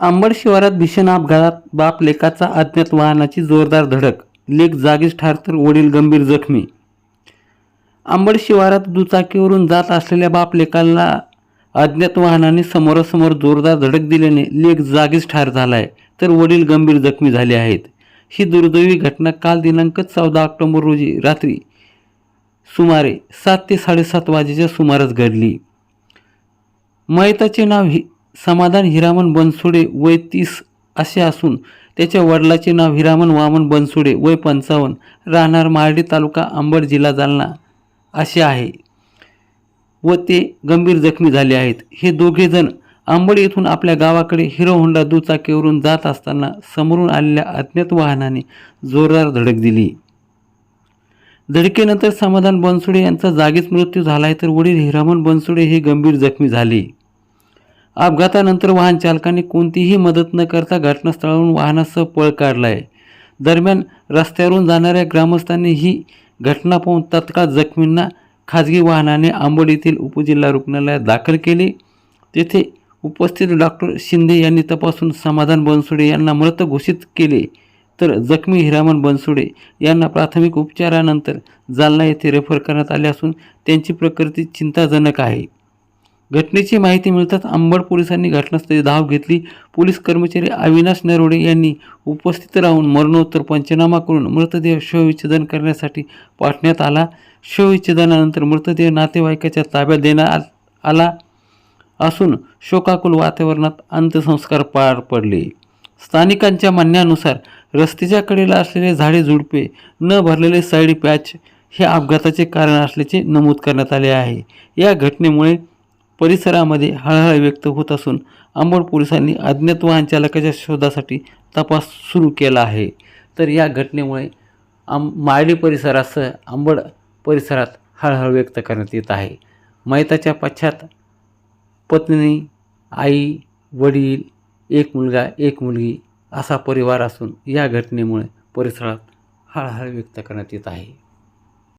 अंबड शिवारात भीषण अपघातात बाप लेखाचा अज्ञात वाहनाची जोरदार धडक. लेख जागीच ठार तर वडील गंभीर जखमी. अंबड शिवारात दुचाकीवरून जात असलेल्या बाप लेखाला अज्ञात वाहनाने समोरासमोर जोरदार धडक दिल्याने लेख जागीच ठार झाला आहे तर वडील गंभीर जखमी झाले आहेत. ही दुर्दैवी घटना काल दिनांक चौदा ऑक्टोबर रोजी रात्री सुमारे सात ते साडेसात वाजेच्या सुमारास घडली. मयताचे नाव ही समाधान हिरामन बनसुडे वय तीस असे असून त्याच्या वडिलाचे नाव हिरामन वामन बनसुडे वय पंचावन्न. राहणार मार्डी तालुका अंबड जिल्हा जालना असे आहे. व ते गंभीर जखमी झाले आहेत. हे दोघेजण आंबड अंबड येथून आपल्या गावाकडे हिरो होंडा दुचाकीवरून जात असताना समोरून आलेल्या अज्ञात वाहनाने जोरदार धडक दिली. धडकेनंतर समाधान बनसुडे यांचा जागीच मृत्यू झाला आहे तर वडील हिरामन बनसुडे हे गंभीर जखमी झाले. अपघातानंतर वाहन चालकाने कोणतीही मदत न करता घटनास्थळावरून वाहनासह पळ काढलाय. दरम्यान रस्त्यावरून जाणाऱ्या ग्रामस्थांनी ही घटना पाहून तत्काळ जखमींना खाजगी वाहनाने आंबोड येथील उपजिल्हा रुग्णालयात दाखल केले. तेथे उपस्थित डॉक्टर शिंदे यांनी तपासून समाधान बनसोडे यांना मृत घोषित केले. तर जखमी हिरामन बनसोडे यांना प्राथमिक उपचारानंतर जालना येथे रेफर करण्यात आले असून त्यांची प्रकृती चिंताजनक आहे. घटनेची माहिती मिळताच अंबड पोलिसांनी घटनास्थळी धाव घेतली. पोलीस कर्मचारी अविनाश नरोडे यांनी उपस्थित राहून मरणोत्तर पंचनामा करून मृतदेह शवविच्छेदन करण्यासाठी पाठवण्यात आला. शवविच्छेदनानंतर मृतदेह नातेवाईकाच्या ताब्यात देण्यात आला असून शोकाकुल वातावरणात अंत्यसंस्कार पार पडले. स्थानिकांच्या म्हणण्यानुसार रस्त्याच्या कडेला असलेले झाडे झुडपे न भरलेले साईड पॅच हे अपघाताचे कारण असल्याचे नमूद करण्यात आले आहे. या घटनेमुळे परिसरामध्ये हळहळ व्यक्त होत असून अंबड पोलिसांनी अज्ञात वाहन चालकाच्या शोधासाठी तपास सुरू केला आहे. तर या घटनेमुळे आम माळी परिसरासह अंबड परिसरात हळहळ व्यक्त करण्यात येत आहे. मैताच्या पश्चात पत्नी आई वडील एक मुलगा एक मुलगी असा परिवार असून या घटनेमुळे परिसरात हळहळ व्यक्त करण्यात येत आहे.